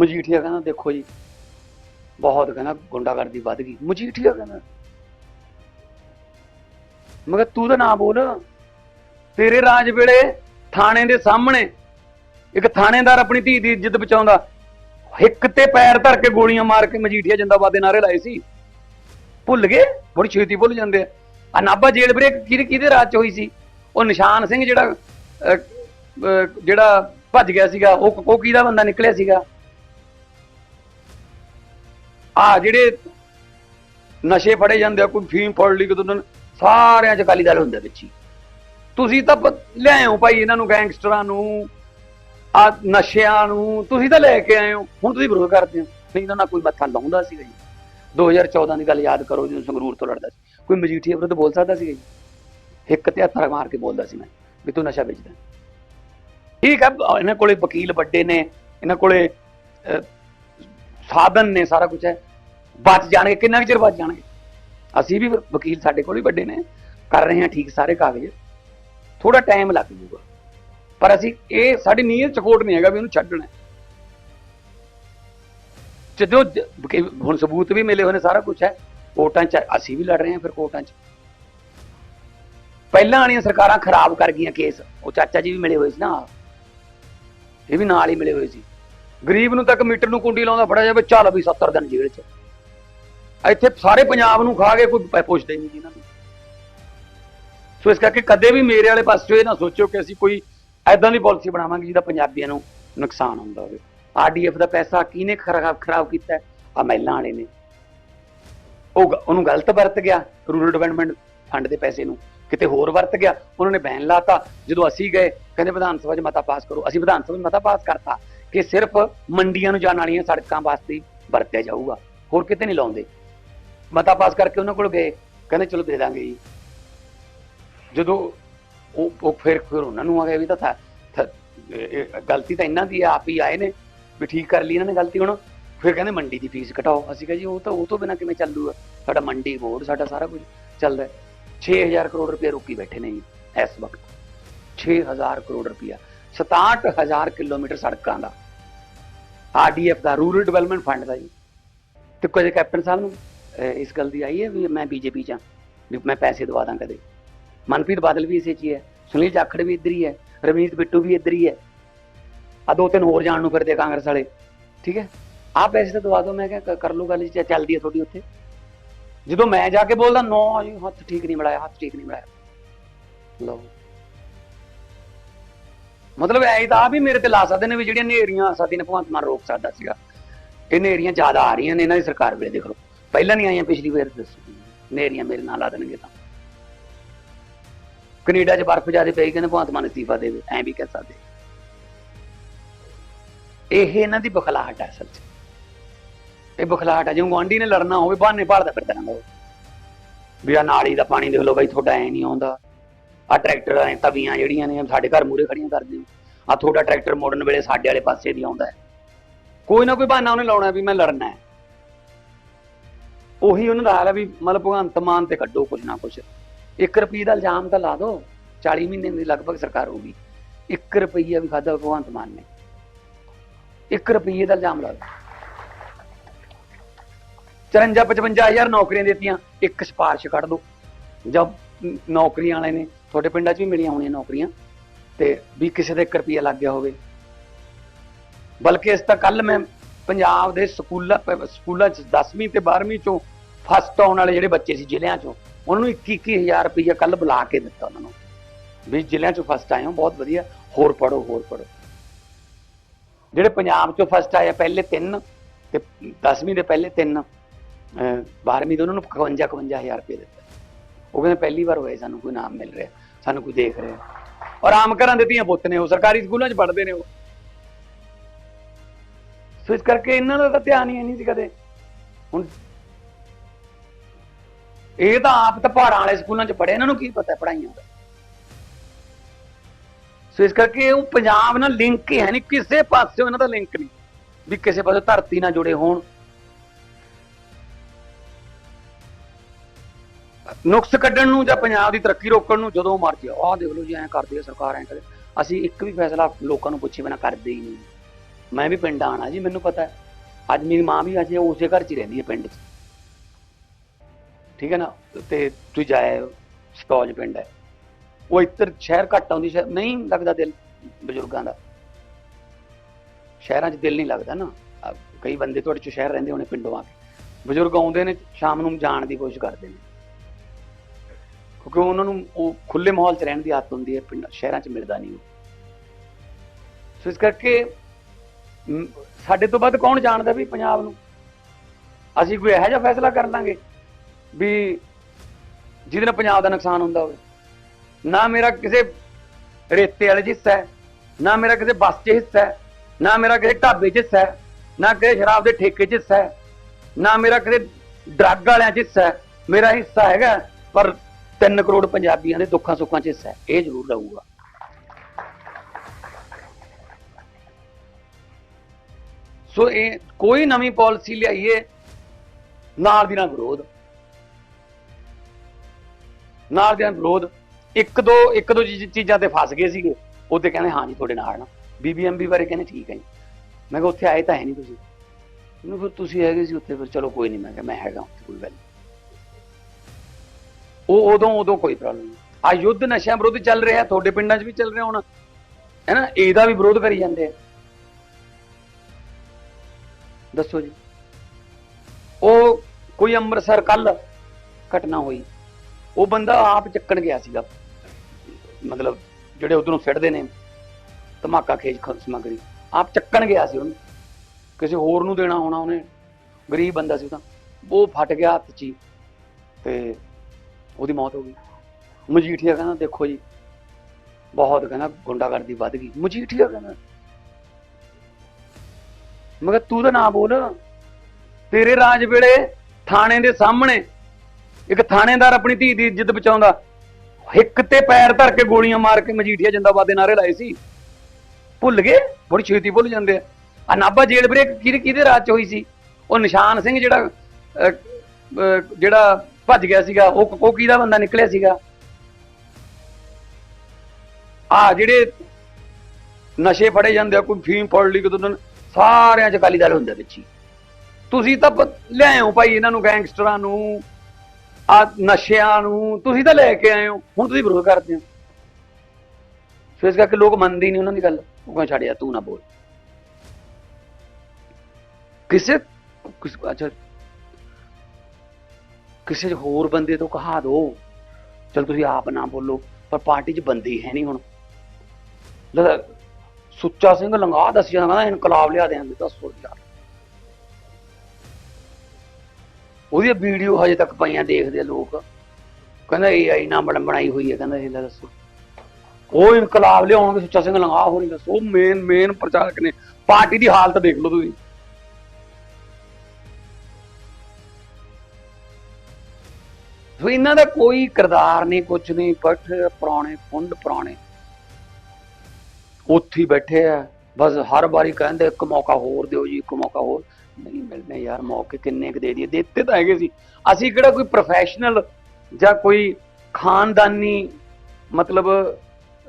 ਮਜੀਠੀਆ ਕਹਿੰਦਾ ਦੇਖੋ ਜੀ ਬਹੁਤ ਕਹਿੰਦਾ ਗੁੰਡਾਗਰਦੀ ਵੱਧ ਗਈ। ਮਜੀਠੀਆ ਕਹਿੰਦਾ ਮਗਰ ਤੂੰ ਤਾਂ ਨਾ ਬੋਲ ਤੇਰੇ ਰਾਜ ਵੇਲੇ ਥਾਣੇ ਦੇ ਸਾਹਮਣੇ ਇੱਕ ਥਾਣੇਦਾਰ ਆਪਣੀ ਧੀ ਦੀ ਇੱਜ਼ਤ ਬਚਾਉਂਦਾ ਹਿੱਕ ਤੇ ਪੈਰ ਧਰ ਕੇ ਗੋਲੀਆਂ ਮਾਰ ਕੇ ਮਜੀਠੀਆ ਜਿੰਦਾਬਾਦ ਦੇ ਨਾਰੇ ਲਾਏ ਸੀ। ਭੁੱਲ ਗਏ ਬੜੀ ਛੇਤੀ ਭੁੱਲ ਜਾਂਦੇ ਆ। ਆ ਨਾਭਾ ਜੇਲ੍ਹ ਬ੍ਰੇਕ ਕਿਹਦੇ ਕਿਹਦੇ ਰਾਜ ਚ ਹੋਈ ਸੀ? ਉਹ ਨਿਸ਼ਾਨ ਸਿੰਘ ਜਿਹੜਾ ਅਹ, ਜਿਹੜਾ ਭੱਜ ਗਿਆ ਸੀਗਾ ਉਹ ਉਹ ਕਿਹਦਾ ਬੰਦਾ ਨਿਕਲਿਆ ਸੀਗਾ? ਆ ਜਿਹੜੇ ਨਸ਼ੇ ਫੜੇ ਜਾਂਦੇ ਆ, ਕੋਈ ਫੀਮ ਫੜ ਲਈ ਕਿਦੋਂ ਸਾਰਿਆਂ ਚ ਅਕਾਲੀ ਦਲ ਹੁੰਦਾ ਵਿੱਚ ਹੀ। ਤੁਸੀਂ ਤਾਂ ਲਿਆਇਓ ਭਾਈ ਇਹਨਾਂ ਨੂੰ, ਗੈਂਗਸਟਰਾਂ ਨੂੰ, ਆ ਨਸ਼ਿਆਂ ਨੂੰ, ਤੁਸੀਂ ਤਾਂ ਲੈ ਕੇ ਆਏ ਹੋ, ਹੁਣ ਤੁਸੀਂ ਵਿਰੋਧ ਕਰਦੇ ਹੋ। ਨਹੀਂ ਤਾਂ ਨਾ ਕੋਈ ਮੱਥਾ ਲਾਉਂਦਾ ਸੀਗਾ ਜੀ। 2014 ਦੀ ਗੱਲ ਯਾਦ ਕਰੋ, ਜਦੋਂ ਸੰਗਰੂਰ ਤੋਂ ਲੜਦਾ ਸੀ। ਕੋਈ ਮਜੀਠੀਆ ਵਿਰੁੱਧ ਬੋਲ ਸਕਦਾ ਸੀਗਾ ਜੀ? ਇੱਕ ਤੇ ਹੱਥ ਮਾਰ ਕੇ ਬੋਲਦਾ ਸੀ ਮੈਂ, ਵੀ ਤੂੰ ਨਸ਼ਾ ਵੇਚਦਾ। ਠੀਕ ਹੈ ਇਹਨਾਂ ਕੋਲੇ ਵਕੀਲ ਵੱਡੇ ਨੇ, ਇਹਨਾਂ ਕੋਲੇ ਸਾਧਨ ਨੇ ਸਾਰਾ ਕੁਝ ਹੈ। ਬਚ ਜਾਣਗੇ, ਕਿੰਨਾ ਕੁ ਚਿਰ ਬਚ ਜਾਣਗੇ? ਅਸੀਂ ਵੀ ਵਕੀਲ ਸਾਡੇ ਕੋਲ ਵੀ ਵੱਡੇ ਨੇ, ਕਰ ਰਹੇ ਹਾਂ ਠੀਕ ਸਾਰੇ ਕਾਗਜ਼। ਥੋੜਾ ਟਾਈਮ ਲੱਗ ਜੂਗਾ ਪਰ ਅਸੀਂ ਇਹ ਸਾਡੀ ਨੀਅਤ ਚਕੋਟ ਨਹੀਂ ਹੈਗਾ ਵੀ ਉਹਨੂੰ ਛੱਡਣਾ ਜਦੋਂ ਹੁਣ ਸਬੂਤ ਵੀ ਮਿਲੇ ਹੋਏ ਨੇ, ਸਾਰਾ ਕੁਝ ਹੈ। ਕੋਰਟਾਂ 'ਚ ਅਸੀਂ ਵੀ ਲੜ ਰਹੇ ਹਾਂ ਫਿਰ ਕੋਰਟਾਂ 'ਚ। ਪਹਿਲਾਂ ਵਾਲੀਆਂ ਸਰਕਾਰਾਂ ਖਰਾਬ ਕਰ ਗਈਆਂ ਕੇਸ। ਉਹ ਚਾਚਾ ਜੀ ਵੀ ਮਿਲੇ ਹੋਏ ਸੀ ਨਾ। ਇਹ ਵੀ ਨਾਲ ਹੀ ਮਿਲੇ ਹੋਏ ਸੀ। ਗਰੀਬ ਨੂੰ ਤੱਕ ਮੀਟਰ ਨੂੰ ਕੁੰਡੀ ਲਾਉਂਦਾ ਫੜਿਆ ਜਾਵੇ, ਚੱਲ ਵੀ 70 ਦਿਨ ਜੇਲ੍ਹ 'ਚ। ਇੱਥੇ ਸਾਰੇ ਪੰਜਾਬ ਨੂੰ ਖਾ ਕੇ ਕੋਈ ਪ- ਪੁੱਛਦਾ ਹੀ ਨਹੀਂ ਜੀ ਇਹਨਾਂ ਨੂੰ। ਸੋ ਇਸ ਕਰਕੇ ਕਦੇ ਵੀ ਮੇਰੇ ਵਾਲੇ ਪਾਸੇ ਇਹ ਨਾ ਸੋਚਿਓ ਕਿ ਅਸੀਂ ਕੋਈ ਐਦਾਂ ਦੀ ਪਾਲਿਸੀ ਬਣਾਵਾਂਗੇ ਜਿਹਦਾ ਪੰਜਾਬੀਆਂ ਨੂੰ ਨੁਕਸਾਨ ਹੁੰਦਾ ਹੋਵੇ। ਆਰਡੀਐਫ ਦਾ ਪੈਸਾ ਕਿਹਨੇ ਖਰਾਬ ਖਰਾਬ ਕੀਤਾ? ਆ ਮਹਿਲਾਂ ਵਾਲੇ ਨੇ। ਉਹ ਗ- ਉਹਨੂੰ ਗਲਤ ਵਰਤ ਗਿਆ, ਰੂਰਲ ਡਿਵੈਲਪਮੈਂਟ ਫੰਡ ਦੇ ਪੈਸੇ ਨੂੰ। ਕਿਤੇ ਹੋਰ ਵਰਤ ਗਿਆ, ਉਹਨਾਂ ਨੇ ਬੈਨ ਲਾਤਾ। ਜਦੋਂ ਅਸੀਂ ਗਏ, ਕਹਿੰਦੇ ਵਿਧਾਨ ਸਭਾ 'ਚ ਮਤਾ ਪਾਸ ਕਰੋ। ਅਸੀਂ ਵਿਧਾਨ ਸਭਾ 'ਚ ਮਤਾ ਪਾਸ ਕਰਤਾ ਕਿ ਸਿਰਫ ਮੰਡੀਆਂ ਨੂੰ ਜਾਣ ਵਾਲੀਆਂ ਸੜਕਾਂ ਵਾਸਤੇ ਵਰਤਿਆ ਜਾਊਗਾ। ਹੋਰ ਕਿਤੇ ਨਹੀਂ ਲਾਉਂਦੇ। ਮਤਾ ਪਾਸ ਕਰਕੇ ਉਹਨਾਂ ਕੋਲ ਗਏ ਕਹਿੰਦੇ ਚਲੋ ਦੇ ਦਾਂਗੇ ਜੀ। ਜਦੋਂ ਉਹ ਉਹ ਫਿਰ ਫਿਰ ਉਹਨਾਂ ਨੂੰ ਆ ਗਿਆ ਵੀ ਤਾਂ ਥਾ- ਗਲਤੀ ਤਾਂ ਇਹਨਾਂ ਦੀ ਆ, ਆਪ ਹੀ ਆਏ ਨੇ ਵੀ ਠੀਕ ਕਰ ਲਈ ਇਹਨਾਂ ਨੇ ਗਲਤੀ ਹੁਣ। ਫਿਰ ਕਹਿੰਦੇ ਮੰਡੀ ਦੀ ਫੀਸ ਘਟਾਓ। ਅਸੀਂ ਕਿਹਾ ਜੀ ਉਹ ਤਾਂ ਉਹ ਤੋਂ ਬਿਨਾ ਕਿਵੇਂ ਚੱਲੂਗਾ ਸਾਡਾ ਮੰਡੀ ਬੋਰਡ ਸਾਡਾ ਸਾਰਾ ਕੁਝ ਚੱਲਦਾ ਹੈ। 6000 ਕਰੋੜ ਰੁਪਏ ਰੁਕੀ ਬੈਠੇ ਨੇ ਜੀ ਇਸ ਵਕਤ। 6000 ਕਰੋੜ ਰੁਪਇਆ 67000 ਕਿਲੋਮੀਟਰ ਸੜਕਾਂ ਦਾ। ਆਰਡੀਐਫ ਦਾ ਰੂਰਲ ਡਿਵੈਲਪਮੈਂਟ ਫੰਡ ਦਾ ਜੀ। ਤੇ ਕਦੇ ਕੈਪਟਨ ਸਾਹਿਬ ਨੂੰ ਇਸ ਗੱਲ ਦੀ ਆਈ ਹੈ ਵੀ ਮੈਂ ਬੀਜੇਪੀ ਚ ਹਾਂ, ਵੀ ਮੈਂ ਪੈਸੇ ਦਵਾ ਦਾਂ ਕਦੇ। ਮਨਪ੍ਰੀਤ ਬਾਦਲ ਵੀ ਇਸੇ ਚ ਹੀ ਹੈ ਸੁਨੀਲ ਜਾਖੜ ਵੀ ਇੱਧਰ ਹੀ ਹੈ ਰਵਨੀਤ ਬਿੱਟੂ ਵੀ ਇੱਧਰ ਹੀ ਹੈ। ਆ ਦੋ ਤਿੰਨ ਹੋਰ ਜਾਣ ਨੂੰ ਫਿਰਦੇ ਕਾਂਗਰਸ ਵਾਲੇ ਠੀਕ ਹੈ? ਆ ਪੈਸੇ ਤਾਂ ਦਵਾ ਦਿਓ ਮੈਂ ਕਿਹਾ ਕਰ ਲਓ ਗੱਲ ਜੀ ਚੱਲਦੀ ਹੈ ਤੁਹਾਡੀ ਉੱਥੇ। ਜਦੋਂ ਮੈਂ ਜਾ ਕੇ ਬੋਲਦਾ ਨੋ ਜੀ ਹੱਥ ਠੀਕ ਨਹੀਂ ਮਿਲਾਇਆ ਹੱਥ ਠੀਕ ਨਹੀਂ ਮਿਲਾਇਆ ਲਓ ਮਤਲਬ ਐ ਤਾਂ ਆ ਵੀ ਮੇਰੇ ਤੇ ਲਾ ਸਕਦੇ ਨੇ ਵੀ ਜਿਹੜੀਆਂ ਨੇਰੀਆਂ ਸਾਡੀ ਨੇ ਭਗਵੰਤ ਮਾਨ ਰੋਕ ਸਕਦਾ ਸੀਗਾ। ਇਹ ਨੇਰੀਆਂ ਜ਼ਿਆਦਾ ਆ ਰਹੀਆਂ ਨੇ ਇਹਨਾਂ ਦੀ ਸਰਕਾਰ ਵੇਲੇ ਦੇਖ ਲਓ। ਪਹਿਲਾਂ ਨਹੀਂ ਆਈਆਂ ਪਿਛਲੀ ਵਾਰ, ਦੱਸੋ। ਨੇਰੀਆਂ ਮੇਰੇ ਨਾਲ ਲਾ ਦੇਣਗੇ ਤਾਂ। ਕੈਨੇਡਾ 'ਚ ਬਰਫ਼ ਜ਼ਿਆਦਾ ਪਈ, ਕਹਿੰਦੇ ਭਗਵੰਤ ਮਾਨ ਅਸਤੀਫਾ ਦੇਵੇ, ਐਂ ਵੀ ਕਹਿ ਸਕਦੇ। ਇਹ ਇਹਨਾਂ ਦੀ ਬਖਲਾਹਟ ਹੈ ਅਸਲ 'ਚ। ਇਹ ਬਖਲਾਹਟ ਹੈ ਜਿਉਂ ਗੁਆਂਢੀ ਨੇ ਲੜਨਾ ਹੋਵੇ, ਬਹਾਨੇ ਭਾਲਦਾ ਫਿਰਦਾ ਰਹਿੰਦਾ ਉਹ ਵੀ ਆ ਨਾਲੀ ਦਾ ਪਾਣੀ ਦੇਖ ਲਓ ਬਾਈ, ਤੁਹਾਡਾ ਐ ਨਹੀਂ ਆਉਂਦਾ। ਆ ਟਰੈਕਟਰ ਐ, ਤਵੀਆਂ ਜਿਹੜੀਆਂ ਨੇ, ਸਾਡੇ ਘਰ ਮੂਰੇ ਖੜੀਆਂ ਕਰਦੇ ਹੋ। ਆ ਤੁਹਾਡਾ ਟਰੈਕਟਰ ਮੋੜਨ ਵੇਲੇ ਸਾਡੇ ਵਾਲੇ ਪਾਸੇ ਦੀ ਆਉਂਦਾ ਕੋਈ ਨਾ ਕੋਈ ਬਹਾਨਾ ਉਹਨੇ ਲਾਉਣਾ ਵੀ ਮੈਂ ਲੜਨਾ ਹੈ। ਉਹੀ ਉਹਨਾਂ ਦਾ ਹਾਲ ਹੈ ਵੀ ਮਤਲਬ ਭਗਵੰਤ ਮਾਨ ਤੇ ਕੱਢੋ ਕੁਝ ਨਾ ਕੁਝ 1 ਰੁਪਏ ਦਾ ਇਲਜ਼ਾਮ ਤਾਂ ਲਾ ਦਿਓ 40 ਮਹੀਨੇ ਦੀ ਲਗਭਗ ਸਰਕਾਰ ਹੋਊਗੀ। 1 ਰੁਪਈਆ ਵੀ ਖਾਦਾ ਭਗਵੰਤ ਮਾਨ ਨੇ। 1 ਰੁਪਈਏ ਦਾ ਇਲਜ਼ਾਮ ਲਾ ਦਿਓ। 54 55000 ਨੌਕਰੀਆਂ ਦਿੱਤੀਆਂ, ਇੱਕ ਸਿਫਾਰਿਸ਼ ਕੱਢ ਦਿਓ। ਜਦ ਨੌਕਰੀਆਂ ਵਾਲੇ ਨੇ, ਤੁਹਾਡੇ ਪਿੰਡਾਂ 'ਚ ਵੀ ਮਿਲੀਆਂ ਹੋਣੀਆਂ ਨੌਕਰੀਆਂ, ਤੇ ਵੀ ਕਿਸੇ ਦਾ 1 ਰੁਪਈਆ ਲੱਗ ਗਿਆ ਹੋਵੇ। ਬਲਕਿ ਇਸ ਤਾਂ ਕੱਲ ਮੈਂ ਪੰਜਾਬ ਦੇ ਸਕੂਲਾਂ ਪ- ਸਕੂਲਾਂ 'ਚ 10ਵੀਂ ਤੇ 12ਵੀਂ 'ਚੋਂ ਫਸਟ ਆਉਣ ਵਾਲੇ ਜਿਹੜੇ ਬੱਚੇ ਸੀ ਜ਼ਿਲ੍ਹਿਆਂ 'ਚੋਂ, ਉਹਨਾਂ ਨੂੰ 21-21000 ਰੁਪਈਆ ਕੱਲ ਬੁਲਾ ਕੇ ਦਿੱਤਾ ਉਹਨਾਂ ਨੂੰ। ਵੀ ਜ਼ਿਲ੍ਹਿਆਂ 'ਚੋਂ ਫਸਟ ਆਏ ਹੋ, ਬਹੁਤ ਵਧੀਆ, ਹੋਰ ਪੜੋ ਹੋਰ ਪੜੋ ਜਿਹੜੇ ਪੰਜਾਬ 'ਚੋਂ ਫਸਟ ਆਏ ਪਹਿਲੇ ਤਿੰਨ ਤੇ 10ਵੀਂ ਦੇ ਪਹਿਲੇ ਤਿੰਨ 12ਵੀਂ ਦੇ ਉਹਨਾਂ ਨੂੰ 55 51000 ਰੁਪਏ ਦਿੱਤਾ। ਉਹ ਕਹਿੰਦੇ ਪਹਿਲੀ ਵਾਰ ਹੋਏ ਸਾਨੂੰ ਕੋਈ ਨਾਮ ਮਿਲ ਰਿਹਾ, ਸਾਨੂੰ ਕੋਈ ਦੇਖ ਰਿਹਾ। ਔਰ ਆਮ ਘਰਾਂ ਦੇ ਧੀਆਂ ਪੁੱਤ ਨੇ ਉਹ, ਸਰਕਾਰੀ ਸਕੂਲਾਂ 'ਚ ਪੜ੍ਹਦੇ ਨੇ ਉਹ। ਸੋ ਇਸ ਕਰਕੇ ਇਹਨਾਂ ਦਾ ਤਾਂ ਧਿਆਨ ਹੀ ਨਹੀਂ ਸੀ ਕਦੇ। ਹੁਣ ਇਹ ਤਾਂ ਆਪ ਤਾਂ ਪਹਾੜਾਂ ਵਾਲੇ ਸਕੂਲਾਂ 'ਚ ਪੜ੍ਹੇ, ਇਹਨਾਂ ਨੂੰ ਕੀ ਪਤਾ ਪੜਾਈਆਂ ਦਾ? ਸੋ ਇਸ ਕਰਕੇ ਉਹ ਪੰਜਾਬ ਨਾਲ ਲਿੰਕ ਹੀ ਹੈ ਨਹੀਂ, ਕਿਸੇ ਪਾਸੇ ਇਹਨਾਂ ਦਾ ਲਿੰਕ ਨਹੀਂ, ਵੀ ਕਿਸੇ ਪਾਸੇ ਧਰਤੀ ਨਾਲ ਜੁੜੇ ਹੋਣ। ਨੁਕਸ ਕੱਢਣ ਨੂੰ ਜਾਂ ਪੰਜਾਬ ਦੀ ਤਰੱਕੀ ਰੋਕਣ ਨੂੰ ਜਦੋਂ ਮਰਜ਼ੀ ਆਹ ਦੇਖ ਲਓ ਜੀ, ਐਂ ਕਰਦੀ ਹੈ ਸਰਕਾਰ, ਐਂ ਕਰੇ ਅਸੀਂ ਇੱਕ ਵੀ ਫੈਸਲਾ ਲੋਕਾਂ ਨੂੰ ਪੁੱਛੇ ਬਿਨਾ ਕਰਦੇ ਹੀ ਨਹੀਂ। ਮੈਂ ਵੀ ਪਿੰਡ ਆਣਾ ਜੀ, ਮੈਨੂੰ ਪਤਾ ਹੈ। ਅੱਜ ਮੇਰੀ ਮਾਂ ਵੀ ਅਜੇ ਉਸੇ ਘਰ 'ਚ ਹੀ ਰਹਿੰਦੀ ਹੈ ਪਿੰਡ 'ਚ। ਠੀਕ ਹੈ ਨਾ? ਤੇ ਤੂੰ ਜਾਏ ਸਟੋਜ ਪਿੰਡ ਹੈ। ਉਹ ਇੱਧਰ ਸ਼ਹਿਰ ਘੱਟ ਆਉਂਦੀ, ਸ਼ਹਿਰ ਨਹੀਂ ਲੱਗਦਾ ਦਿਲ ਬਜ਼ੁਰਗਾਂ ਦਾ। ਸ਼ਹਿਰਾਂ 'ਚ ਦਿਲ ਨਹੀਂ ਲੱਗਦਾ ਨਾ। ਕਈ ਬੰਦੇ ਤੁਹਾਡੇ 'ਚ ਸ਼ਹਿਰ ਰਹਿੰਦੇ ਹੋਣੇ ਪਿੰਡੋਂ ਆ ਕੇ। ਬਜ਼ੁਰਗ ਆਉਂਦੇ ਨੇ, ਸ਼ਾਮ ਨੂੰ ਜਾਣ ਦੀ ਕੋਸ਼ਿਸ਼ ਕਰਦੇ ਨੇ। ਕਿਉਂਕਿ ਉਹਨਾਂ ਨੂੰ ਉਹ ਖੁੱਲੇ ਮਾਹੌਲ 'ਚ ਰਹਿਣ ਦੀ ਆਦਤ ਹੁੰਦੀ ਹੈ, ਪਿੰਡ ਸ਼ਹਿਰਾਂ 'ਚ ਮਿਲਦਾ ਨਹੀਂ ਉਹ। ਸੋ ਇਸ ਕਰਕੇ ਸਾਡੇ ਤੋਂ ਵੱਧ ਕੌਣ ਜਾਣਦਾ ਵੀ ਪੰਜਾਬ ਨੂੰ? ਅਸੀਂ ਕੋਈ ਇਹੋ ਜਿਹਾ ਫੈਸਲਾ ਕਰ ਲਾਂਗੇ ਵੀ ਜਿਹਦੇ ਨਾਲ ਪੰਜਾਬ ਦਾ ਨੁਕਸਾਨ ਹੁੰਦਾ ਹੋਵੇ। ਨਾ ਮੇਰਾ ਕਿਸੇ ਰੇਤੇ ਵਾਲੇ 'ਚ ਹਿੱਸਾ ਹੈ, ਨਾ ਮੇਰਾ ਕਿਸੇ ਬੱਸ 'ਚ ਹਿੱਸਾ ਹੈ, ਨਾ ਮੇਰਾ ਕਿਸੇ ਢਾਬੇ 'ਚ ਹਿੱਸਾ ਹੈ, ਨਾ ਕਿਸੇ ਸ਼ਰਾਬ ਦੇ ਠੇਕੇ 'ਚ ਹਿੱਸਾ ਹੈ, ਨਾ ਮੇਰਾ ਕਿਸੇ ਡਰੱਗ ਵਾਲਿਆਂ 'ਚ ਹਿੱਸਾ ਹੈ। ਮੇਰਾ ਹਿੱਸਾ ਹੈਗਾ, ਪਰ 3 ਕਰੋੜ ਪੰਜਾਬੀਆਂ ਦੇ ਦੁੱਖਾਂ ਸੁੱਖਾਂ 'ਚ ਹਿੱਸਾ ਹੈ। ਇਹ ਜ਼ਰੂਰ ਰਹੂਗਾ। ਸੋ ਇਹ ਕੋਈ ਨਵੀਂ ਪਾਲਿਸੀ ਲਿਆਈਏ, ਨਾਲ ਦੀ ਨਾਲ ਵਿਰੋਧ। ਨਾਲ ਦੀ ਨਾਲ ਵਿਰੋਧ। ਇੱਕ ਦੋ ਇੱਕ ਦੋ ਚੀਜ਼- ਚੀਜ਼ਾਂ ਤੇ ਫਸ ਗਏ ਸੀਗੇ। ਉਹਦੇ ਕਹਿੰਦੇ, ਹਾਂ ਜੀ, ਤੁਹਾਡੇ ਨਾਲ ਨਾ। ਬੀਬੀਐਮਬੀ ਬਾਰੇ ਕਹਿੰਦੇ, ਠੀਕ ਹੈ ਜੀ। ਮੈਂ ਕਿਹਾ, ਉੱਥੇ ਆਏ ਤਾਂ ਹੈ ਨਹੀਂ ਤੁਸੀਂ। ਉਹਨੂੰ ਫਿਰ ਤੁਸੀਂ ਹੈਗੇ ਸੀ ਉੱਥੇ, ਫਿਰ ਚਲੋ ਕੋਈ ਨਹੀਂ, ਮੈਂ ਕਿਹਾ, ਮੈਂ ਹੈਗਾ ਉੱਥੇ, ਕੋਈ ਗੱਲ ਨਹੀਂ। ਉਹ ਉਦੋਂ ਉਦੋਂ ਕੋਈ ਪ੍ਰੋਬਲਮ ਨਹੀਂ। ਆ ਯੁੱਧ ਨਸ਼ਿਆਂ ਵਿਰੁੱਧ ਚੱਲ ਰਿਹਾ, ਤੁਹਾਡੇ ਪਿੰਡਾਂ 'ਚ ਵੀ ਚੱਲ ਰਿਹਾ ਹੁਣ। ਹੈ ਨਾ? ਇਹਦਾ ਵੀ ਵਿਰੋਧ ਕਰੀ ਜਾਂਦੇ ਆ। ਦੱਸੋ ਜੀ। ਉਹ ਕੋਈ ਅੰਮ੍ਰਿਤਸਰ ਕੱਲ ਘਟਨਾ ਹੋਈ। ਉਹ ਬੰਦਾ ਆਪ ਚੱਕਣ ਗਿਆ ਸੀਗਾ। ਮਤਲਬ ਜਿਹੜੇ ਉਧਰੋਂ ਸਿੱਟਦੇ ਨੇ, ਧਮਾਕਾ ਖੇਜ ਖ- ਸਮੱਗਰੀ। ਆਪ ਚੱਕਣ ਗਿਆ ਸੀ ਉਹਨੂੰ। ਕਿਸੇ ਹੋਰ ਨੂੰ ਦੇਣਾ ਹੋਣਾ ਉਹਨੇ। ਗਰੀਬ ਬੰਦਾ ਸੀ ਤਾਂ। ਉਹ ਫਟ ਗਿਆ ਹੱਥ 'ਚ ਹੀ ਤੇ ਉਹਦੀ ਮੌਤ ਹੋ ਗਈ। ਮਜੀਠੀਆ ਕਹਿੰਦਾ, ਦੇਖੋ ਜੀ, ਬਹੁਤ ਕਹਿੰਦਾ ਗੁੰਡਾਗਰਦੀ ਵੱਧ ਗਈ। ਮਜੀਠੀਆ ਕਹਿੰਦਾ ਮੈਂ ਕਿਹਾ ਤੂੰ ਤਾਂ ਨਾ ਬੋਲ। ਤੇਰੇ ਰਾਜ ਵੇਲੇ ਥਾਣੇ ਦੇ ਸਾਹਮਣੇ ਇੱਕ ਥਾਣੇਦਾਰ ਆਪਣੀ ਧੀ ਦੀ ਇੱਜ਼ਤ ਬਚਾਉਂਦਾ। ਹਿੱਕ ਤੇ ਪੈਰ ਧਰ ਕੇ ਗੋਲੀਆਂ ਮਾਰ ਕੇ ਮਜੀਠੀਆ ਜਿੰਦਾਬਾਦ ਦੇ ਨਾਰੇ ਲਾਏ ਸੀ। ਭੁੱਲ ਗਏ? ਬੜੀ ਛੇਤੀ ਭੁੱਲ ਜਾਂਦੇ ਆ। ਆ ਨਾਭਾ ਜੇਲ੍ਹ ਬ੍ਰੇਕ ਕਿਹਦੇ ਕਿਹਦੇ ਰਾਜ ਚ ਹੋਈ ਸੀ? ਉਹ ਨਿਸ਼ਾਨ ਸਿੰਘ ਜਿਹੜਾ ਅਹ, ਜਿਹੜਾ ਭੱਜ ਗਿਆ ਸੀਗਾ ਉਹ ਉਹ ਕਿਹਦਾ ਬੰਦਾ ਨਿਕਲਿਆ ਸੀਗਾ? ਆ ਜਿਹੜੇ ਨਸ਼ੇ ਫੜੇ ਜਾਂਦੇ ਆ ਕੋਈ ਫੀਮ ਫੜ ਲਈ ਕਿਦੋਂ ਸਾਰਿਆਂ ਚ ਅਕਾਲੀ ਦਲ ਹੁੰਦਾ ਵਿੱਚ ਹੀ। ਤੁਸੀਂ ਤਾਂ ਪ- ਭਾਈ ਇਹਨਾਂ ਨੂੰ, ਗੈਂਗਸਟਰਾਂ ਨੂੰ, ਆ ਨਸ਼ਿਆਂ ਨੂੰ, ਤੁਸੀਂ ਤਾਂ ਲੈ ਕੇ ਆਏ ਹੋ ਹੁਣ ਤੁਸੀਂ ਵਿਰੋਧ ਕਰਦੇ ਹੋ। ਸੋ ਇਸ ਕਰਕੇ ਲੋਕ ਮੰਨਦੇ ਹੀ ਨਹੀਂ ਉਹਨਾਂ ਦੀ ਗੱਲ। ਉਹ ਕਹਿੰਦੇ ਛੱਡ ਯਾਰ, ਤੂੰ ਨਾ ਬੋਲ। ਕਿਸੇ, ਕਿਸ, ਅੱਛਾ। ਕਿਸੇ ਹੋਰ ਬੰਦੇ ਤੋਂ ਕਹਾ ਦੋ। ਚਲ ਤੁਸੀਂ ਆਪ ਨਾ ਬੋਲੋ, ਪਰ ਪਾਰਟੀ 'ਚ ਬੰਦੇ ਹੈ ਨਹੀਂ ਹੁਣ। ਸੁੱਚਾ ਸਿੰਘ ਲੰਗਾ ਦੱਸਿਆ ਕਹਿੰਦਾ ਇਨਕਲਾਬ ਲਿਆ ਦੇਾਂਗੇ ਦੱਸੋ ਯਾਰ ਉਹਦੀ ਵੀਡੀਓ ਹਜੇ ਤੱਕ ਪਈਆਂ ਦੇਖਦੇ ਲੋਕ। ਕਹਿੰਦਾ ਏਆਈ ਨਾਲ ਬਣ ਬਣਾਈ ਹੋਈ ਹੈ ਕਹਿੰਦਾ ਇਹ ਦੱਸੋ। ਉਹ ਇਨਕਲਾਬ ਲਿਆਉਣਗੇ, ਸੁੱਚਾ ਸਿੰਘ ਲੰਗਾ ਹੋ ਨਹੀਂ ਦੱਸੋ। ਮੇਨ ਮੇਨ ਪ੍ਰਚਾਰਕ ਨੇ। ਪਾਰਟੀ ਦੀ ਹਾਲਤ ਦੇਖ ਲਓ ਤੁਸੀਂ। ਸੋ ਇਹਨਾਂ ਦਾ ਕੋਈ ਕਿਰਦਾਰ ਨਹੀਂ ਕੁਝ ਨਹੀਂ, ਪੱਠ ਪੁਰਾਣੇ ਫੁੰਡ ਪੁਰਾਣੇ। ਉੱਥੇ ਹੀ ਬੈਠੇ ਆ। ਬਸ ਹਰ ਵਾਰੀ ਕਹਿੰਦੇ, ਇੱਕ ਮੌਕਾ ਹੋਰ ਦਿਓ ਜੀ, ਇੱਕ ਮੌਕਾ ਹੋਰ। ਨਹੀਂ ਮਿਲਨੇ ਯਾਰ ਮੌਕੇ ਕਿੰਨੇ ਕੁ ਦੇ ਦਈਏ? ਦਿੱਤੇ ਤਾਂ ਹੈਗੇ ਸੀ। ਅਸੀਂ ਕਿਹੜਾ ਕੋਈ ਪ੍ਰੋਫੈਸ਼ਨਲ ਜਾਂ ਕੋਈ ਖਾਨਦਾਨੀ, ਮਤਲਬ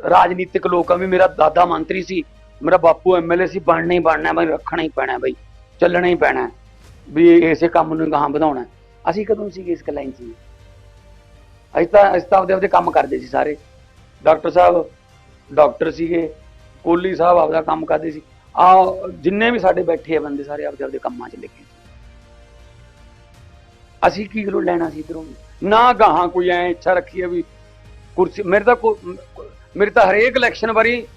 ਰਾਜਨੀਤਿਕ ਲੋਕਾਂ ਵੀ ਮੇਰਾ ਦਾਦਾ ਮੰਤਰੀ ਸੀ, ਮੇਰਾ ਬਾਪੂ ਐਮਐਲਏ ਸੀ, ਬਣਨਾ ਹੀ ਬਣਨਾ, ਬਈ ਰੱਖਣਾ ਹੀ ਪੈਣਾ, ਬਈ ਚੱਲਣਾ ਹੀ ਪੈਣਾ ਵੀ ਇਸੇ ਕੰਮ ਨੂੰ ਗਾਹਾਂ ਵਧਾਉਣਾ। ਅਸੀਂ ਕਦੋਂ ਸੀਗੇ ਇਸ ਲਾਈਨ 'ਚ ਜੀ? ਅਸੀਂ ਤਾਂ ਅਸੀਂ ਤਾਂ ਆਪਦੇ ਆਪਦੇ ਕੰਮ ਕਰਦੇ ਸੀ ਸਾਰੇ। ਡਾਕਟਰ ਸਾਹਿਬ, ਡਾਕਟਰ ਸੀਗੇ ਕੋਲੀ ਸਾਹਿਬ ਆਪਦਾ ਕੰਮ ਕਰਦੇ ਸੀ। ਆ ਜਿੰਨੇ ਵੀ ਸਾਡੇ ਬੈਠੇ ਆ ਬੰਦੇ ਸਾਰੇ ਆਪਦੇ ਆਪਦੇ ਕੰਮਾਂ 'ਚ ਲੱਗੇ ਸੀ। ਅਸੀਂ ਕੀ ਕਰੋ ਲੈਣਾ ਸੀ ਇਧਰੋਂ? ਨਾ ਗਾਹਾਂ ਕੋਈ ਐ ਇੱਛਾ ਰੱਖੀ ਹੈ ਵੀ ਕੁਰਸੀ ਮੇਰੇ ਤਾਂ ਕੋ- ਮੇਰੇ ਤਾਂ ਹਰੇਕ ਇਲੈਕਸ਼ਨ ਵਾਰੀ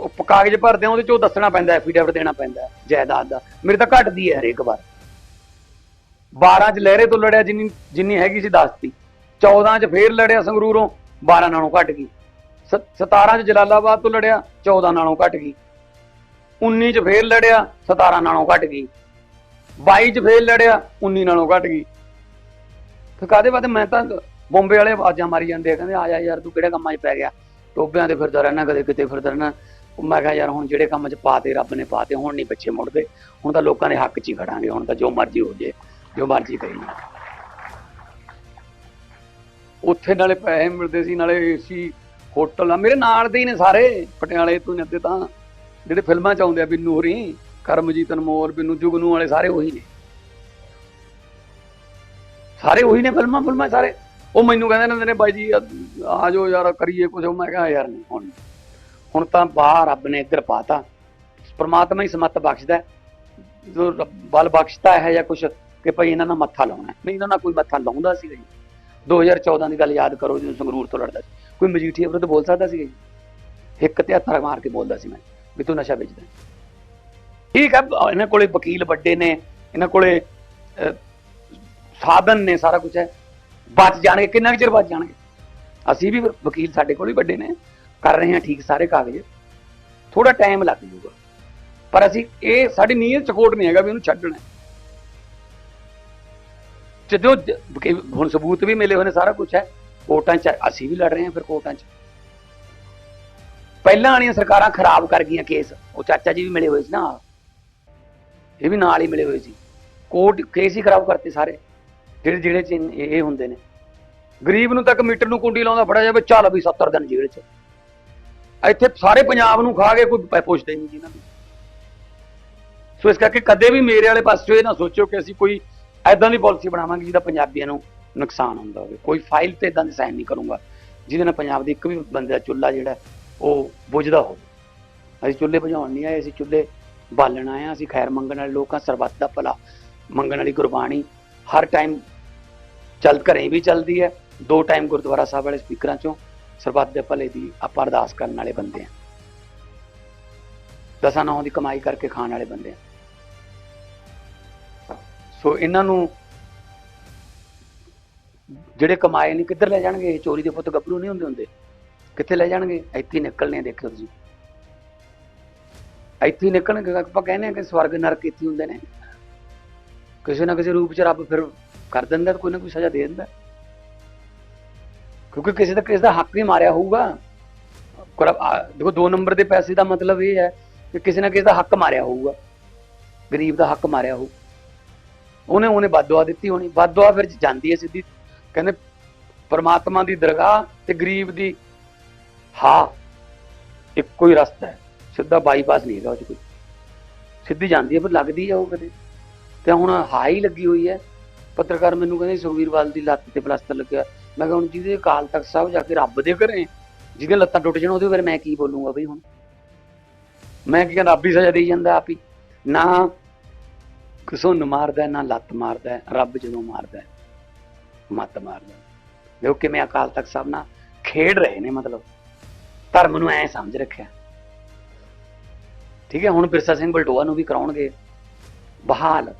ਉਹ ਕਾਗਜ਼ ਭਰਦੇ ਆ, ਉਹਦੇ 'ਚ ਉਹ ਦੱਸਣਾ ਪੈਂਦਾ ਐਫੀਡੇਵਿਟ ਦੇਣਾ ਪੈਂਦਾ, ਜਾਇਦਾਦ ਦਾ। ਮੇਰੇ ਤਾਂ ਘਟਦੀ ਹੈ ਹਰੇਕ ਵਾਰ। 12 ਚ ਲਹਿਰੇ ਤੋਂ ਲੜਿਆ ਜਿੰਨੀ ਜਿੰਨੀ ਹੈਗੀ ਸੀ 10 ਦੀ 14 ਚ ਫੇਰ ਲੜਿਆ ਸੰਗਰੂਰੋਂ 12 ਨਾਲੋਂ ਘਟ ਗਈ। 17 ਚ ਜਲਾਲਾਬਾਦ ਤੋਂ ਲੜਿਆ 14 ਨਾਲੋਂ ਘਟ ਗਈ। 19 ਚ ਫੇਰ ਲੜਿਆ 17 ਨਾਲੋਂ ਘਟ ਗਈ। 22 ਚ ਫੇਰ ਲੜਿਆ 19 ਨਾਲੋਂ ਘਟ ਗਈ। ਫਿਰ ਕਾਦੇ ਬਾਅਦ ਮੈਂ ਤਾਂ ਬੰਬੇ ਵਾਲੇ ਆਵਾਜ਼ਾਂ ਮਾਰੀ ਜਾਂਦੇ ਆ, ਕਹਿੰਦੇ ਆ ਜਾ ਯਾਰ ਤੂੰ ਕਿਹੜੇ ਕੰਮਾਂ 'ਚ ਪੈ ਗਿਆ? ਟੋਬਿਆਂ ਤੇ ਫਿਰਦਾ ਰਹਿਣਾ, ਕਦੇ ਕਿਤੇ ਫਿਰਦਾ ਰਹਿਣਾ। ਮੈਂ ਕਿਹਾ ਯਾਰ ਹੁਣ ਜਿਹੜੇ ਕੰਮ 'ਚ ਪਾਤੇ ਰੱਬ ਨੇ ਪਾਤੇ ਹੁਣ ਨਹੀਂ ਪਿੱਛੇ ਮੁੜਦੇ। ਹੁਣ ਤਾਂ ਲੋਕਾਂ ਦੇ ਹੱਕ 'ਚ ਹੀ ਖੜਾਂਗੇ, ਹੁਣ ਤਾਂ ਜੋ ਮਰਜ਼ੀ ਹੋ ਜੇ, ਜੋ ਮਰਜ਼ੀ ਕਰੀ ਉੱਥੇ ਨਾਲੇ ਪੈਸੇ ਮਿਲਦੇ ਸੀ, ਨਾਲੇ ਸੀ ਹੋਟਲ ਆ, ਮੇਰੇ ਨਾਲ ਦੇ ਹੀ ਨੇ ਸਾਰੇ। ਪਟਿਆਲੇ ਤੋਂ ਹੀ ਤਾਂ। ਜਿਹੜੇ ਫਿਲਮਾਂ ਚ ਆਉਂਦੇ ਆ, ਬਿੰਨੂ ਹੋਰੀ, ਕਰਮਜੀਤ ਅਨਮੋਲ, ਬਿੰਨੂ ਜੁਗਨੂ ਵਾਲੇ ਸਾਰੇ ਉਹੀ ਨੇ। ਸਾਰੇ ਉਹੀ ਨੇ ਫਿਲਮਾਂ ਫਿਲਮਾਂ ਸਾਰੇ। ਉਹ ਮੈਨੂੰ ਕਹਿੰਦੇ ਨੇ ਨੇ, ਬਾਈ ਜੀ, ਆ ਜਾਓ ਯਾਰ, ਕਰੀਏ ਕੁਝ ਮੈਂ ਕਿਹਾ ਯਾਰ ਨਹੀਂ ਹੁਣ ਹੁਣ ਤਾਂ ਬਾਹਰ ਰੱਬ ਨੇ ਇੱਧਰ ਪਾਤਾ। ਪਰਮਾਤਮਾ ਹੀ ਸਮੱਤ ਬਖਸ਼ਦਾ ਜੋ ਬਲ ਬਖਸ਼ਦਾ ਹੈ ਜਾਂ ਕੁਝ ਕਿ ਭਈ ਇਹਨਾਂ ਨਾਲ ਮੱਥਾ ਲਾਉਣਾ ਨਹੀਂ, ਇਹਨਾਂ ਨਾਲ ਕੋਈ ਮੱਥਾ ਲਾਉਂਦਾ ਸੀਗਾ ਜੀ। 2014 ਦੀ ਗੱਲ ਯਾਦ ਕਰੋ ਜਦੋਂ ਸੰਗਰੂਰ ਤੋਂ ਲੜਦਾ ਸੀ। ਕੋਈ ਮਜੀਠੀਆ ਵਿਰੁੱਧ ਬੋਲ ਸਕਦਾ ਸੀਗਾ ਜੀ ਇੱਕ ਤੇ ਹੱਥ ਮਾਰ ਕੇ ਬੋਲਦਾ ਸੀ ਮੈਂ, ਵੀ ਤੂੰ ਨਸ਼ਾ ਵੇਚਦਾ। ਠੀਕ ਹੈ ਇਹਨਾਂ ਕੋਲੇ ਵਕੀਲ ਵੱਡੇ ਨੇ, ਇਹਨਾਂ ਕੋਲੇ ਸਾਧਨ ਨੇ ਸਾਰਾ ਕੁਝ ਹੈ। ਬਚ ਜਾਣਗੇ, ਕਿੰਨਾ ਕੁ ਚਿਰ ਬਚ ਜਾਣਗੇ? ਅਸੀਂ ਵੀ ਵਕੀਲ ਸਾਡੇ ਕੋਲ ਵੀ ਵੱਡੇ ਨੇ, ਕਰ ਰਹੇ ਹਾਂ ਠੀਕ ਸਾਰੇ ਕਾਗਜ਼। ਥੋੜਾ ਟਾਈਮ ਲੱਗ ਜੂਗਾ ਪਰ ਅਸੀਂ ਇਹ, ਸਾਡੀ ਨੀਅਤ ਚ ਖੋਟ ਨਹੀਂ ਹੈਗਾ ਵੀ ਉਹਨੂੰ ਛੱਡਣਾ ਜਦੋਂ ਹੁਣ ਸਬੂਤ ਵੀ ਮਿਲੇ ਹੋਏ ਨੇ, ਸਾਰਾ ਕੁਝ ਹੈ। ਕੋਰਟਾਂ 'ਚ ਅਸੀਂ ਵੀ ਲੜ ਰਹੇ ਹਾਂ ਫਿਰ ਕੋਰਟਾਂ 'ਚ। ਪਹਿਲਾਂ ਵਾਲੀਆਂ ਸਰਕਾਰਾਂ ਖਰਾਬ ਕਰ ਗਈਆਂ ਕੇਸ। ਉਹ ਚਾਚਾ ਜੀ ਵੀ ਮਿਲੇ ਹੋਏ ਸੀ ਨਾ ਇਹ ਵੀ ਨਾਲ ਹੀ ਮਿਲੇ ਹੋਏ ਸੀ। ਕੋਰਟ ਕੇਸ ਹੀ ਖਰਾਬ ਕਰਤੇ ਸਾਰੇ। ਜਿਹੜੇ ਜਿਹੜੇ ਚ ਇਹ ਹੁੰਦੇ ਨੇ। ਗਰੀਬ ਨੂੰ ਤੱਕ ਮੀਟਰ ਨੂੰ ਕੁੰਡੀ ਲਾਉਂਦਾ ਫੜਿਆ ਜਾਵੇ, ਚੱਲ ਵੀ 70 ਦਿਨ ਜੇਲ੍ਹ 'ਚ। ਇੱਥੇ ਸਾਰੇ ਪੰਜਾਬ ਨੂੰ ਖਾ ਕੇ ਕੋਈ ਪੁੱਛਦੇ ਪੁੱਛਦਾ ਹੀ ਨਹੀਂ ਜਿਨ੍ਹਾਂ ਨੂੰ। ਸੋ ਇਸ ਕਰਕੇ ਕਦੇ ਵੀ ਮੇਰੇ ਵਾਲੇ ਪਾਸੇ ਇਹ ਨਾ ਸੋਚਿਓ ਕਿ ਅਸੀਂ ਕੋਈ ਐਦਾਂ ਦੀ ਪਾਲਿਸੀ ਬਣਾਵਾਂਗੇ ਜਿਹਦਾ ਪੰਜਾਬੀਆਂ ਨੂੰ ਨੁਕਸਾਨ ਹੁੰਦਾ ਹੋਵੇ। ਕੋਈ ਫਾਈਲ ਤੇ ਇਦਾਂ ਦੇ ਸਾਈਨ ਨਹੀਂ ਕਰੂੰਗਾ, ਜਿਹਦੇ ਨਾਲ ਪੰਜਾਬ ਦੇ ਇੱਕ ਵੀ ਬੰਦੇ ਦਾ ਚੁੱਲ੍ਹਾ ਜਿਹੜਾ, ਉਹ ਬੁਝਦਾ ਹੋਵੇ। ਅਸੀਂ ਚੁੱਲ੍ਹੇ ਬੁਝਾਉਣ ਨਹੀਂ ਆਏ, ਅਸੀਂ ਚੁੱਲ੍ਹੇ ਬਾਲਣ ਆਏ ਹਾਂ, ਅਸੀਂ ਖੈਰ ਮੰਗਣ ਵਾਲੇ ਲੋਕਾਂ ਸਰਬੱਤ ਦਾ ਭਲਾ ਮੰਗਣ ਵਾਲੀ ਗੁਰਬਾਣੀ ਹਰ ਟਾਈਮ ਚੱਲ ਘਰੇ ਵੀ ਚੱਲਦੀ ਹੈ। ਦੋ ਟਾਈਮ ਗੁਰਦੁਆਰਾ ਸਾਹਿਬ ਵਾਲੇ ਸਪੀਕਰਾਂ ਚੋਂ ਸਰਬੱਤ ਦੇ ਭਲੇ ਦੀ ਆਪਾਂ ਅਰਦਾਸ ਕਰਨ ਵਾਲੇ ਬੰਦੇ ਆ ਦਸਾਂ ਨੌਂ ਦੀ ਕਮਾਈ ਕਰਕੇ ਖਾਣ ਵਾਲੇ ਬੰਦੇ ਆ ਸੋ ਇਹਨਾਂ ਨੂੰ ਜਿਹੜੇ ਕਮਾਏ ਨਹੀਂ ਕਿੱਧਰ ਲੈ ਜਾਣਗੇ? ਇਹ ਚੋਰੀ ਦੇ ਪੁੱਤ ਗੱਭਰੂ ਨਹੀਂ ਹੁੰਦੇ ਹੁੰਦੇ। ਕਿੱਥੇ ਲੈ ਜਾਣਗੇ? ਇੱਥੇ ਨਿਕਲਣੇ ਆ, ਦੇਖਿਓ ਤੁਸੀਂ। ਇੱਥੇ ਨਿਕਲਣਗੇ ਆਪਾਂ ਕਹਿੰਦੇ ਆ ਕਿ ਸਵਰਗ ਨਰਕ ਇੱਥੇ ਹੁੰਦੇ ਨੇ। ਕਿਸੇ ਨਾ ਕਿਸੇ ਰੂਪ ਚ ਰੱਬ ਫਿਰ ਕਰ ਦਿੰਦਾ ਕੋਈ ਨਾ ਕੋਈ ਸਜ਼ਾ ਦੇ ਦਿੰਦਾ। ਕਿਉਂਕਿ ਕਿਸੇ ਦਾ ਕਿਸੇ ਦਾ ਹੱਕ ਹੀ ਮਾਰਿਆ ਹੋਊਗਾ। ਦੇਖੋ ਦੋ ਨੰਬਰ ਦੇ ਪੈਸੇ ਦਾ ਮਤਲਬ ਇਹ ਹੈ ਕਿ ਕਿਸੇ ਨਾ ਕਿਸੇ ਦਾ ਹੱਕ ਮਾਰਿਆ ਹੋਊਗਾ। ਗਰੀਬ ਦਾ ਹੱਕ ਮਾਰਿਆ ਹੋਊ। ਉਹਨੇ ਉਹਨੇ ਬਦਦੁਆ ਦਿੱਤੀ ਹੋਣੀ। ਬਦਦੁਆ ਫਿਰ ਜਾਂਦੀ ਹੈ ਸਿੱਧੀ। ਕਹਿੰਦੇ ਪਰਮਾਤਮਾ ਦੀ ਦਰਗਾਹ ਤੇ ਗਰੀਬ ਦੀ ਹਾਂ। ਇੱਕੋ ਹੀ ਰਸਤਾ ਹੈ। ਸਿੱਧਾ ਬਾਈਪਾਸ ਨਹੀਂ ਹੈਗਾ ਉਹ 'ਚ ਕੋਈ ਸਿੱਧੀ ਜਾਂਦੀ ਹੈ ਪਰ ਲੱਗਦੀ ਹੈ ਉਹ ਕਦੇ। ਤੇ ਹੁਣ ਹਾਈ ਲੱਗੀ ਹੋਈ ਹੈ। ਪੱਤਰਕਾਰ ਮੈਨੂੰ ਕਹਿੰਦੇ ਸੁਖਵੀਰ ਬਾਦਲ ਦੀ ਲੱਤ ਤੇ ਪਲਾਸਟਰ ਲੱਗਿਆ। ਮੈਂ ਕਿਹਾ ਹੁਣ ਜਿਹਦੇ ਅਕਾਲ ਤਖਤ ਸਾਹਿਬ ਜਾ ਕੇ ਰੱਬ ਦੇ ਘਰੇ, ਜਿਹਦੀਆਂ ਲੱਤਾਂ ਟੁੱਟ ਜਾਣ, ਉਹਦੇ ਬਾਰੇ ਮੈਂ ਕੀ ਬੋਲੂੰਗਾ ਬਈ ਹੁਣ? ਮੈਂ ਕੀ ਕਹਿੰਦਾ ਆਪੀ ਸਜ਼ਾ ਦੇਈ ਜਾਂਦਾ ਆਪ ਹੀ। ਨਾ ਕਿਸੋਂ ਮਾਰਦਾ, ਨਾ ਲੱਤ ਮਾਰਦਾ, ਰੱਬ ਜਦੋਂ ਮਾਰਦਾ, ਮੱਤ ਮਾਰਦਾ। ਦੇਖੋ ਕਿਵੇਂ ਅਕਾਲ ਤਖਤ ਸਾਹਿਬ ਨਾਲ ਖੇਡ ਰਹੇ ਨੇ, ਮਤਲਬ ਧਰਮ ਨੂੰ ਐ ਸਮਝ ਰੱਖਿਆ। ਠੀਕ ਹੈ, ਹੁਣ ਬਿਰਸਾ ਸਿੰਘ ਬਲਟੋਆ ਨੂੰ ਵੀ ਕਰਾਉਣਗੇ ਬਹਾਲ।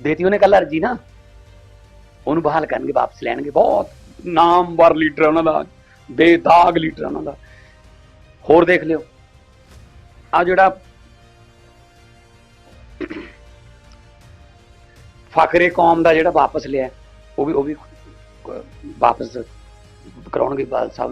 ਦੇਤੀ ਉਹਨੇ ਕੱਲ ਅਰਜੀ ਨਾ? ਉਹਨੂੰ ਬਹਾਲ ਕਰਨਗੇ, ਵਾਪਸ ਲੈਣਗੇ। ਬਹੁਤ ਨਾਮਵਰ ਲੀਡਰ ਉਹਨਾਂ ਦਾ, ਬੇਦਾਗ ਲੀਡਰ ਉਹਨਾਂ ਦਾ। ਹੋਰ ਦੇਖ ਲਿਓ। ਆ ਜਿਹੜਾ ਫਖਰੇ ਕੌਮ ਦਾ ਜਿਹੜਾ ਵਾਪਸ ਲਿਆ ਉਹ ਵੀ ਉਹ ਵੀ ਵਾਪਸ ਕਰਾਉਣਗੇ ਬਾਲ ਸਾਹਿਬ